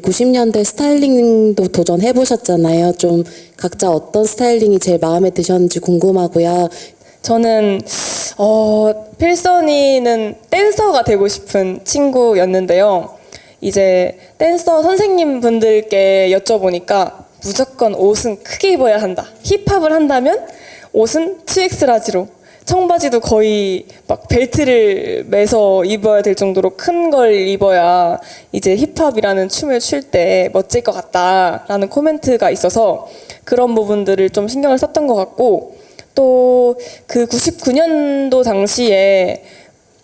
이제 90년대 스타일링도 도전해 보셨잖아요. 좀 각자 어떤 스타일링이 제일 마음에 드셨는지 궁금하고요. 저는 어, 필선이는 댄서가 되고 싶은 친구였는데요. 이제 댄서 선생님 분들께 여쭤보니까 무조건 옷은 크게 입어야 한다. 힙합을 한다면 옷은 2X 라지로 청바지도 거의 막 벨트를 매서 입어야 될 정도로 큰 걸 입어야 이제 힙합이라는 춤을 출 때 멋질 것 같다라는 코멘트가 있어서 그런 부분들을 좀 신경을 썼던 것 같고 또 그 99년도 당시에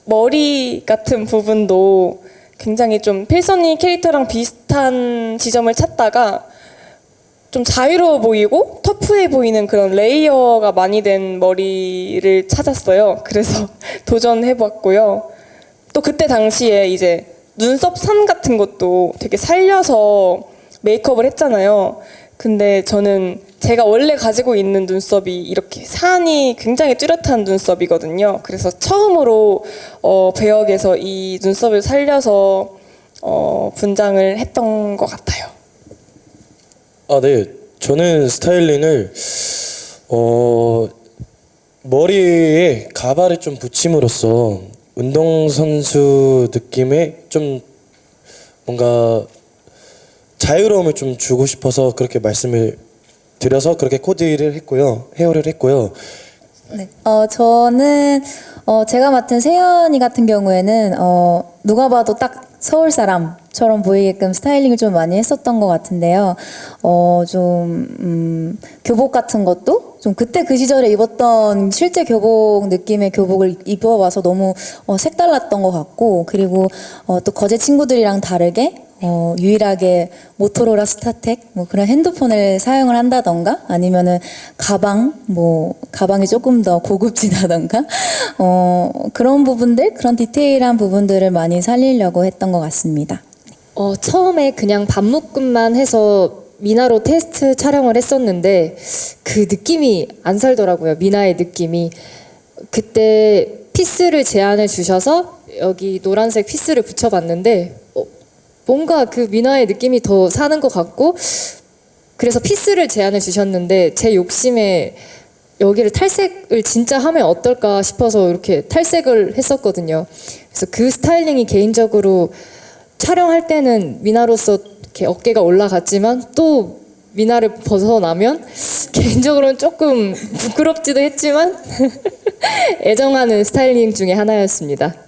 머리 같은 부분도 굉장히 좀 필선이 캐릭터랑 비슷한 지점을 찾다가 좀 자유로워 보이고 터프해 보이는 그런 레이어가 많이 된 머리를 찾았어요. 그래서 도전해봤고요. 또 그때 당시에 이제 눈썹 산 같은 것도 되게 살려서 메이크업을 했잖아요. 근데 저는 제가 원래 가지고 있는 눈썹이 이렇게 산이 굉장히 뚜렷한 눈썹이거든요. 그래서 처음으로 어, 배역에서 이 눈썹을 살려서 어, 분장을 했던 것 같아요. 아, 네. 저는 스타일링을 어 머리에 가발을 좀 붙임으로써 운동 선수 느낌의 좀 뭔가 자유로움을 좀 주고 싶어서 그렇게 말씀을 드려서 그렇게 코디를 했고요. 헤어를 했고요. 네. 어, 저는 어, 제가 맡은 세연이 같은 경우에는 어, 누가 봐도 딱 서울 사람처럼 보이게끔 스타일링을 좀 많이 했었던 것 같은데요. 어, 좀 음, 교복 같은 것도 좀 그때 그 시절에 입었던 실제 교복 느낌의 교복을 입어봐서 너무 어, 색달랐던 것 같고 그리고 어, 또 거제 친구들이랑 다르게 어, 유일하게 모토로라 스타텍 뭐 그런 핸드폰을 사용을 한다던가 아니면은 가방 뭐 가방이 조금 더 고급지다던가 어, 그런 부분들 그런 디테일한 부분들을 많이 살리려고 했던 것 같습니다. 어, 처음에 그냥 반묶음만 해서 미나로 테스트 촬영을 했었는데 그 느낌이 안 살더라고요. 미나의 느낌이. 그때 피스를 제안해 주셔서 여기 노란색 피스를 붙여봤는데 어, 뭔가 그 미나의 느낌이 더 사는 것 같고 그래서 피스를 제안해 주셨는데 제 욕심에 여기를 탈색을 진짜 하면 어떨까 싶어서 이렇게 탈색을 했었거든요. 그래서 그 스타일링이 개인적으로 촬영할 때는 미나로서 이렇게 어깨가 올라갔지만 또 미나를 벗어나면 개인적으로는 조금 부끄럽지도 했지만 애정하는 스타일링 중에 하나였습니다.